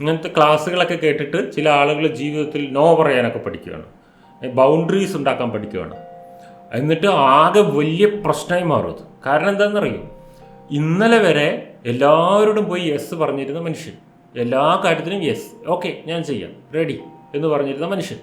ഇങ്ങനത്തെ ക്ലാസ്സുകളൊക്കെ കേട്ടിട്ട് ചില ആളുകൾ ജീവിതത്തിൽ നോ പറയാനൊക്കെ പഠിക്കുകയാണ്. ബൗണ്ടറീസ് ഉണ്ടാക്കാൻ പഠിക്കുകയാണ്. എന്നിട്ട് ആകെ വലിയ പ്രശ്നമായി മാറും കാരണം എന്താണെന്നറിയും? ഇന്നലെ വരെ എല്ലാവരോടും പോയി യെസ് പറഞ്ഞിരുന്ന മനുഷ്യൻ. എല്ലാ കാര്യത്തിനും യെസ് ഓക്കെ ഞാൻ ചെയ്യാം. റെഡി എന്ന് പറഞ്ഞിരുന്ന മനുഷ്യൻ.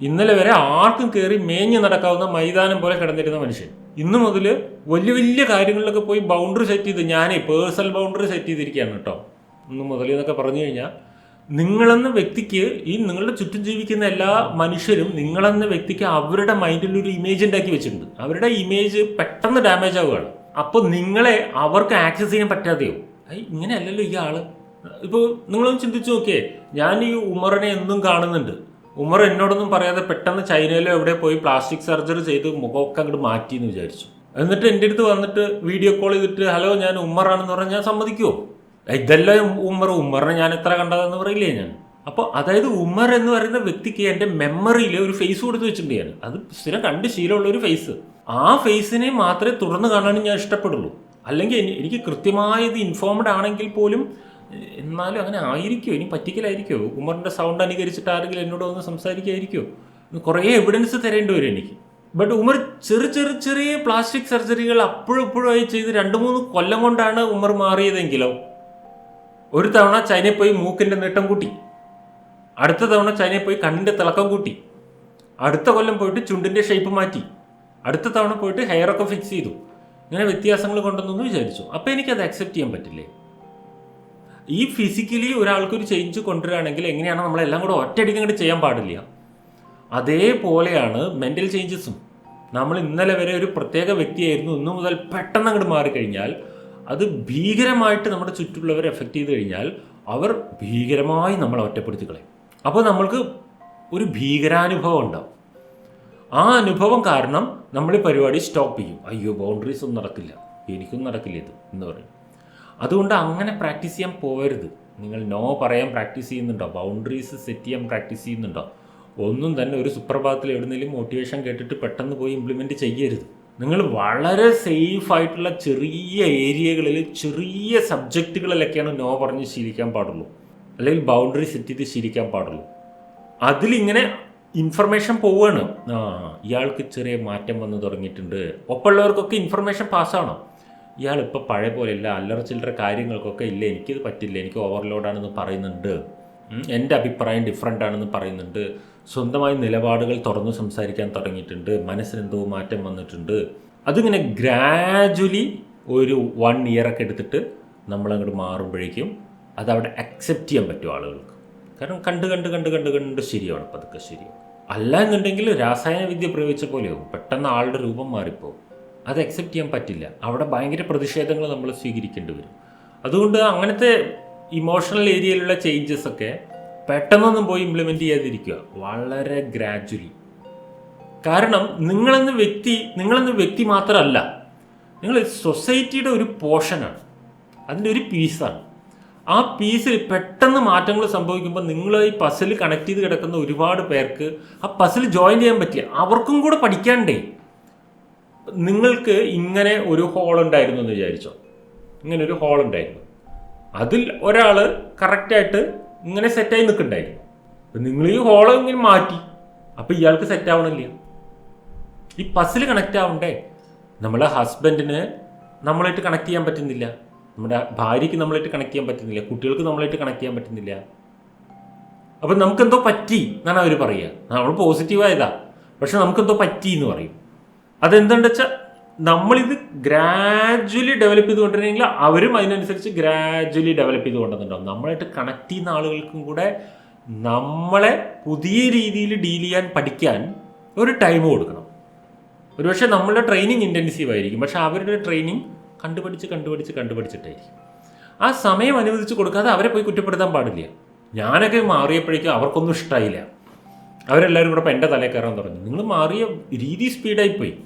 ഇന്നലെ വരെ ആർക്കും കയറി മേഞ്ഞു നടക്കാവുന്ന മൈതാനം പോലെ കിടന്നിരുന്ന മനുഷ്യൻ. ഇന്ന് മുതൽ വലിയ വലിയ കാര്യങ്ങളിലൊക്കെ പോയി ബൗണ്ടറി സെറ്റ് ചെയ്ത് ഞാനേ പേഴ്സണൽ ബൗണ്ടറി സെറ്റ് ചെയ്തിരിക്കുകയാണ് കേട്ടോ. ഇന്ന് മുതൽ എന്നൊക്കെ പറഞ്ഞു കഴിഞ്ഞാൽ നിങ്ങളെന്ന വ്യക്തിക്ക് ഈ നിങ്ങളുടെ ചുറ്റും ജീവിക്കുന്ന എല്ലാ മനുഷ്യരും നിങ്ങളെന്ന വ്യക്തിക്ക് അവരുടെ മൈൻഡിൽ ഒരു ഇമേജ് ഉണ്ടാക്കി വെച്ചിട്ടുണ്ട്. അവരുടെ ഇമേജ് പെട്ടെന്ന് ഡാമേജ് ആവുകയാണ്. അപ്പോൾ നിങ്ങളെ അവർക്ക് ആക്സസ് ചെയ്യാൻ പറ്റാതെയോ? ഇങ്ങനെയല്ലല്ലോ ഈ ആൾ. ഇപ്പോൾ നിങ്ങളൊന്ന് ചിന്തിച്ചു നോക്കിയേ ഞാൻ ഈ ഉമറിനെ എന്നും കാണുന്നുണ്ട്. ഉമർ എന്നോടൊന്നും പറയാതെ പെട്ടെന്ന് ചൈനയിലോ എവിടെ പോയി പ്ലാസ്റ്റിക് സർജറി ചെയ്ത് മുഖമൊക്കെ അങ്ങോട്ട് മാറ്റി എന്ന് വിചാരിച്ചു. എന്നിട്ട് എന്റെ അടുത്ത് വന്നിട്ട് വീഡിയോ കോൾ ചെയ്തിട്ട് ഹലോ ഞാൻ ഉമ്മറാണെന്ന് പറഞ്ഞാൽ ഞാൻ സമ്മതിക്കുമോ ഇതെല്ലാം ഉമ്മർ ഉമ്മറിനെ ഞാൻ എത്ര കണ്ടതെന്ന് പറയില്ലേ ഞാൻ? അപ്പോൾ അതായത് ഉമ്മർ എന്ന് പറയുന്ന വ്യക്തിക്ക് എന്റെ മെമ്മറിയിൽ ഒരു ഫേസ് കൊടുത്ത് വെച്ചിട്ടുണ്ട് ഞാൻ. അത് സ്ഥിരം കണ്ട് ശീലമുള്ള ഒരു ഫേസ് ആ ഫേസിനെ മാത്രമേ തുടർന്ന് കാണാനും ഞാൻ ഇഷ്ടപ്പെടുള്ളൂ. അല്ലെങ്കിൽ എനിക്ക് കൃത്യമായത് ഇൻഫോംഡ് ആണെങ്കിൽ പോലും എന്നാലും അങ്ങനെ ആയിരിക്കുമോ ഇനി പറ്റിക്കലായിരിക്കുമോ ഉമ്മറിന്റെ സൗണ്ട് അനുകരിച്ചിട്ട് ആരെങ്കിലും എന്നോട് വന്ന് സംസാരിക്കുമായിരിക്കുമോ കുറേ എവിഡൻസ് തരേണ്ടി വരും എനിക്ക്. ബട്ട് ഉമർ ചെറു ചെറു ചെറിയ പ്ലാസ്റ്റിക് സർജറികൾ അപ്പോഴും ഇപ്പോഴുമായി ചെയ്ത് രണ്ട് മൂന്ന് കൊല്ലം കൊണ്ടാണ് ഉമർ മാറിയതെങ്കിലോ? ഒരു തവണ ചൈനയിൽ പോയി മൂക്കിന്റെ നീട്ടം കൂട്ടി. അടുത്ത തവണ ചൈനയിൽ പോയി കണ്ണിന്റെ തിളക്കം കൂട്ടി. അടുത്ത കൊല്ലം പോയിട്ട് ചുണ്ടിന്റെ ഷേപ്പ് മാറ്റി. അടുത്ത തവണ പോയിട്ട് ഹെയർ ഒക്കെ ഫിക്സ് ചെയ്തു. ഇങ്ങനെ വ്യത്യാസങ്ങൾ കൊണ്ടുവന്നു വിചാരിച്ചു. അപ്പോൾ എനിക്കത് അക്സെപ്റ്റ് ചെയ്യാൻ പറ്റില്ലേ? ഈ ഫിസിക്കലി ഒരാൾക്കൊരു ചേഞ്ച് കൊണ്ടുവരികയാണെങ്കിൽ എങ്ങനെയാണ് നമ്മളെല്ലാം കൂടെ ഒറ്റയടിക്ക് അങ്ങോട്ട് ചെയ്യാൻ പാടില്ല. അതേപോലെയാണ് മെന്റൽ ചേഞ്ചസും നമ്മൾ ഇന്നലെ വരെ ഒരു പ്രത്യേക വ്യക്തിയായിരുന്നു. ഇന്നു മുതൽ പെട്ടെന്ന് അങ്ങോട്ട് മാറിക്കഴിഞ്ഞാൽ അത് ഭീകരമായിട്ട് നമ്മുടെ ചുറ്റുള്ളവരെ എഫക്റ്റ് ചെയ്ത് കഴിഞ്ഞാൽ അവർ ഭീകരമായി നമ്മളെ ഒറ്റപ്പെടുത്തി കളയും. അപ്പോൾ നമ്മൾക്ക് ഒരു ഭീകരാനുഭവം ഉണ്ടാവും. ആ അനുഭവം കാരണം നമ്മൾ ഈ പരിപാടി സ്റ്റോപ്പ് ചെയ്യും. അയ്യോ ബൗണ്ടറീസ് ഒന്നും നടക്കില്ല. എനിക്കൊന്നും നടക്കില്ല ഇത് എന്ന് പറയും. അതുകൊണ്ട് അങ്ങനെ പ്രാക്ടീസ് ചെയ്യാൻ പോകരുത് നിങ്ങൾ നോ പറയാൻ പ്രാക്ടീസ് ചെയ്യുന്നുണ്ടോ? ബൗണ്ടറീസ് സെറ്റ് ചെയ്യാൻ പ്രാക്ടീസ് ചെയ്യുന്നുണ്ടോ? ഒന്നും തന്നെ ഒരു സുപ്രഭാതത്തിൽ എവിടുന്നെങ്കിലും മോട്ടിവേഷൻ കേട്ടിട്ട് പെട്ടെന്ന് പോയി ഇംപ്ലിമെന്റ് ചെയ്യരുത്. നിങ്ങൾ വളരെ സേഫ് ആയിട്ടുള്ള ചെറിയ ഏരിയകളിൽ ചെറിയ സബ്ജക്റ്റുകളിലൊക്കെയാണ് നോ പറഞ്ഞ് ശീലിക്കാൻ പാടുള്ളൂ. അല്ലെങ്കിൽ ബൗണ്ടറി സെറ്റ് ചെയ്ത് ശീലിക്കാൻ പാടുള്ളൂ. അതിലിങ്ങനെ ഇൻഫർമേഷൻ പോവുകയാണ് ആ ഇയാൾക്ക് ചെറിയ മാറ്റം വന്ന് തുടങ്ങിയിട്ടുണ്ട്. ഒപ്പമുള്ളവർക്കൊക്കെ ഇൻഫർമേഷൻ പാസ്സാണോ ഇയാൾ ഇപ്പോൾ പഴയ പോലെ ഇല്ല. അല്ലറ ചില്ലറ കാര്യങ്ങൾക്കൊക്കെ ഇല്ല. എനിക്കിത് പറ്റില്ല. എനിക്ക് ഓവർലോഡാണെന്ന് പറയുന്നുണ്ട്. എന്റെ അഭിപ്രായം ഡിഫറെന്റ് ആണെന്ന് പറയുന്നുണ്ട്. സ്വന്തമായി നിലപാടുകൾ തുറന്നു സംസാരിക്കാൻ തുടങ്ങിയിട്ടുണ്ട്. മനസ്സിനെന്തോ മാറ്റം വന്നിട്ടുണ്ട്. അതിങ്ങനെ ഗ്രാജുവലി ഒരു വൺ ഇയറൊക്കെ എടുത്തിട്ട് നമ്മളങ്ങോട്ട് മാറുമ്പോഴേക്കും അതവിടെ അക്സെപ്റ്റ് ചെയ്യാൻ പറ്റും ആളുകൾക്ക്. കാരണം കണ്ട് കണ്ട് കണ്ട് കണ്ട് കണ്ട് ശരിയാണ് പതുക്കെ ശരിയാണ്. അല്ല എന്നുണ്ടെങ്കിൽ രാസായന വിദ്യ പ്രയോഗിച്ച പോലെയാവും പെട്ടെന്ന് ആളുടെ രൂപം മാറിപ്പോവും. അത് അക്സെപ്റ്റ് ചെയ്യാൻ പറ്റില്ല. അവിടെ ഭയങ്കര പ്രതിഷേധങ്ങൾ നമ്മൾ സ്വീകരിക്കേണ്ടി വരും. അതുകൊണ്ട് അങ്ങനത്തെ ഇമോഷണൽ ഏരിയയിലുള്ള ചേഞ്ചസ് ഒക്കെ പെട്ടെന്നൊന്നും പോയി ഇംപ്ലിമെന്റ് ചെയ്യാതിരിക്കുക. വളരെ ഗ്രാജ്വലി കാരണം നിങ്ങളെന്ന വ്യക്തി നിങ്ങളെന്ന വ്യക്തി മാത്രമല്ല നിങ്ങൾ സൊസൈറ്റിയുടെ ഒരു പോർഷനാണ് അതിന്റെ ഒരു പീസാണ് ആ പീസിൽ പെട്ടെന്ന് മാറ്റങ്ങൾ സംഭവിക്കുമ്പോൾ നിങ്ങൾ ഈ പസിൽ കണക്ട് ചെയ്ത് കിടക്കുന്ന ഒരുപാട് പേർക്ക് ആ പസിൽ ജോയിൻ ചെയ്യാൻ പറ്റില്ല. അവർക്കും കൂടെ പഠിക്കാണ്ടേ. നിങ്ങൾക്ക് ഇങ്ങനെ ഒരു ഹോൾ ഉണ്ടായിരുന്നു എന്ന് വിചാരിച്ചോ. ഇങ്ങനെ ഒരു ഹോൾ ഉണ്ടായിരുന്നു. അതിൽ ഒരാൾ കറക്റ്റായിട്ട് ഇങ്ങനെ സെറ്റായി നിൽക്കണ്ടായിരുന്നു അപ്പം നിങ്ങൾ ഈ ഹോളം ഇങ്ങനെ മാറ്റി. അപ്പം ഇയാൾക്ക് സെറ്റ് ആവണില്ല. ഈ പസിൽ കണക്റ്റ് ആവണ്ടേ? നമ്മളെ ഹസ്ബൻഡിന് നമ്മളായിട്ട് കണക്ട് ചെയ്യാൻ പറ്റുന്നില്ല. നമ്മുടെ ഭാര്യയ്ക്ക് നമ്മളായിട്ട് കണക്ട് ചെയ്യാൻ പറ്റുന്നില്ല. കുട്ടികൾക്ക് നമ്മളായിട്ട് കണക്ട് ചെയ്യാൻ പറ്റുന്നില്ല. അപ്പം നമുക്കെന്തോ പറ്റി എന്നാണ് അവർ പറയുക. നമ്മൾ പോസിറ്റീവായതാ പക്ഷെ നമുക്കെന്തോ പറ്റി എന്ന് പറയും. അതെന്താണെന്ന് വെച്ചാൽ നമ്മളിത് ഗ്രാജ്വലി ഡെവലപ്പ് ചെയ്ത് കൊണ്ടിരുന്നെങ്കിൽ അവരും അതിനനുസരിച്ച് ഗ്രാജ്വലി ഡെവലപ്പ് ചെയ്ത് കൊണ്ടുവന്നിട്ടുണ്ടാവും. നമ്മളായിട്ട് കണക്ട് ചെയ്യുന്ന ആളുകൾക്കും കൂടെ നമ്മളെ പുതിയ രീതിയിൽ ഡീൽ ചെയ്യാൻ പഠിക്കാൻ ഒരു ടൈം കൊടുക്കണം. ഒരുപക്ഷെ നമ്മളുടെ ട്രെയിനിങ് ഇന്റൻസീവ് ആയിരിക്കും. പക്ഷെ അവരുടെ ട്രെയിനിങ് കണ്ടുപഠിച്ച് കണ്ടുപഠിച്ച് കണ്ടുപഠിച്ചിട്ടായിരിക്കും. ആ സമയം അനുവദിച്ച് കൊടുക്കാതെ അവരെ പോയി കുറ്റപ്പെടുത്താൻ പാടില്ല. ഞാനൊക്കെ മാറിയപ്പോഴേക്കും അവർക്കൊന്നും ഇഷ്ടമായില്ല അവരെല്ലാവരും കൂടെ ഇപ്പം എന്റെ തലയിൽ കയറാൻ തുടങ്ങി. നിങ്ങൾ മാറിയ രീതി സ്പീഡായി പോയി.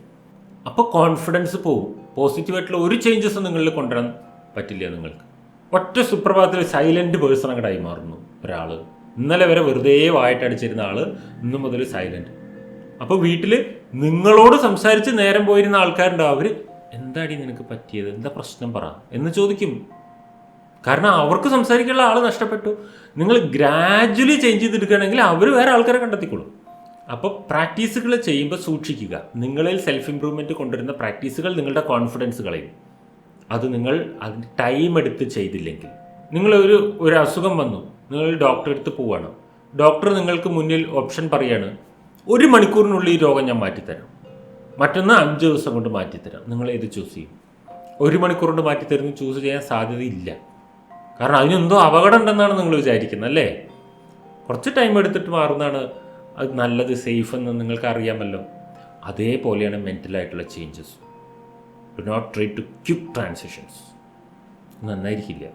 അപ്പോൾ കോൺഫിഡൻസ് പോവും. പോസിറ്റീവായിട്ടുള്ള ഒരു ചേഞ്ചസും നിങ്ങളിൽ കൊണ്ടുവരാൻ പറ്റില്ല നിങ്ങൾക്ക്. ഒറ്റ സുപ്രഭാതത്തിൽ സൈലന്റ് പേഴ്സൺ അങ്ങടായി മാറുന്നു ഒരാൾ ഇന്നലെ വരെ വെറുതെ വായിട്ടടിച്ചിരുന്ന ആൾ ഇന്നു മുതൽ സൈലന്റ് അപ്പോൾ വീട്ടിൽ നിങ്ങളോട് സംസാരിച്ച് നേരം പോയിരുന്ന ആൾക്കാരുണ്ടാവും അവർ എന്താടി നിനക്ക് പറ്റിയത്? എന്താ പ്രശ്നം പറ? എന്ന് ചോദിക്കും. കാരണം അവർക്ക് സംസാരിക്കാനുള്ള ആൾ നഷ്ടപ്പെട്ടു. നിങ്ങൾ ഗ്രാജുവലി ചേഞ്ച് ചെയ്തെടുക്കുകയാണെങ്കിൽ അവർ വേറെ ആൾക്കാരെ കണ്ടെത്തിക്കോളും. അപ്പോൾ പ്രാക്ടീസുകൾ ചെയ്യുമ്പോൾ സൂക്ഷിക്കുക. നിങ്ങളിൽ സെൽഫ് ഇമ്പ്രൂവ്മെന്റ് കൊണ്ടുവരുന്ന പ്രാക്ടീസുകൾ നിങ്ങളുടെ കോൺഫിഡൻസ് കളയും. അത് നിങ്ങൾ അതിന് ടൈം എടുത്ത് ചെയ്തില്ലെങ്കിൽ. നിങ്ങളൊരു ഒരു അസുഖം വന്നു. നിങ്ങൾ ഡോക്ടറെ അടുത്ത് പോവുകയാണ് ഡോക്ടർ നിങ്ങൾക്ക് മുന്നിൽ ഓപ്ഷൻ പറയാണ് ഒരു മണിക്കൂറിനുള്ളിൽ ഈ രോഗം ഞാൻ മാറ്റിത്തരാം. മറ്റൊന്ന് അഞ്ച് ദിവസം കൊണ്ട് മാറ്റിത്തരാം. നിങ്ങൾ ഇത് ചൂസ് ചെയ്യും? ഒരു മണിക്കൂർ കൊണ്ട് മാറ്റിത്തരുന്ന ചൂസ് ചെയ്യാൻ സാധ്യതയില്ല. കാരണം അതിനെന്തോ അപകടം ഉണ്ടെന്നാണ് നിങ്ങൾ വിചാരിക്കുന്നത് അല്ലേ? കുറച്ച് ടൈം എടുത്തിട്ട് മാറുന്നതാണ് അത് നല്ലത് സേഫ് എന്ന് നിങ്ങൾക്ക് അറിയാമല്ലോ അതേപോലെയാണ് മെന്റലായിട്ടുള്ള changes do not try to quick transitions നന്നായിരിക്കില്ല.